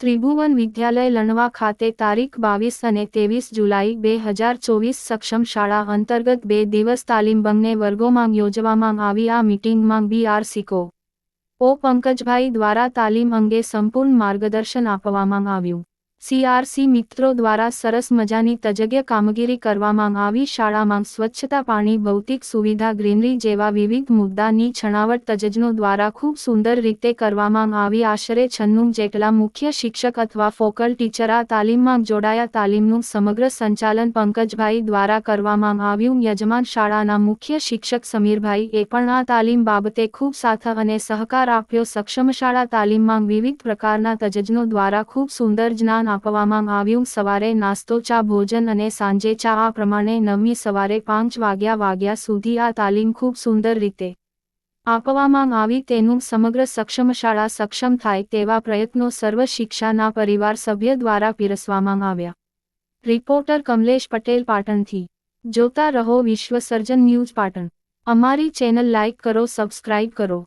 ત્રિભુવન વિદ્યાલય લણવા ખાતે તારીખ બાવીસ અને ત્રેવીસ જુલાઈ બે હજાર ચોવીસ સક્ષમ શાળા અંતર્ગત બે દિવસ તાલીમ બંને વર્ગોમાં યોજવામાં આવી આ મીટિંગમાં બીઆરસીકો ઓ પંકજભાઈ દ્વારા તાલીમ અંગે સંપૂર્ણ માર્ગદર્શન આપવામાં આવ્યું. સીઆરસી મિત્રો દ્વારા સરસ મજાની તજજ્ઞ કામગીરી કરવામાં આવી. શાળામાં સ્વચ્છતા, પાણી, ભૌતિક સુવિધા, ગ્રીનરી જેવા વિવિધ મુદ્દાની છણાવટ તજજ્ઞો દ્વારા ખૂબ સુંદર રીતે કરવામાં આવી. આશરે છન્નું જેટલા મુખ્ય શિક્ષક અથવા ફોકલ ટીચર આ તાલીમમાં જોડાયા. તાલીમનું સમગ્ર સંચાલન પંકજભાઈ દ્વારા કરવામાં આવ્યું. યજમાન શાળાના મુખ્ય શિક્ષક સમીરભાઈ એ પણ આ તાલીમ બાબતે ખૂબ સાથ અને સહકાર આપ્યો. સક્ષમ શાળા તાલીમમાં વિવિધ પ્રકારના તજજ્ઞો દ્વારા ખૂબ સુંદર જ્ઞાન આપવામાં આવ્યું. સવારે નાસ્તો, ચા, ભોજન અને સાંજે ચા આ પ્રમાણે નવમી સવારે પાંચ વાગ્યા વાગ્યા સુધી આ તાલીમ ખૂબ સુંદર રીતે આપવામાં આવી. તેનું સમગ્ર સક્ષમ શાળા સક્ષમ થાય તેવા પ્રયત્નો સર્વ શિક્ષાના પરિવાર સભ્ય દ્વારા પીરસવામાં આવ્યા. રિપોર્ટર કમલેશ પટેલ, પાટણથી. જોતા રહો વિશ્વ સર્જન ન્યૂઝ પાટણ. અમારી ચેનલ લાઇક કરો, સબસ્ક્રાઇબ કરો.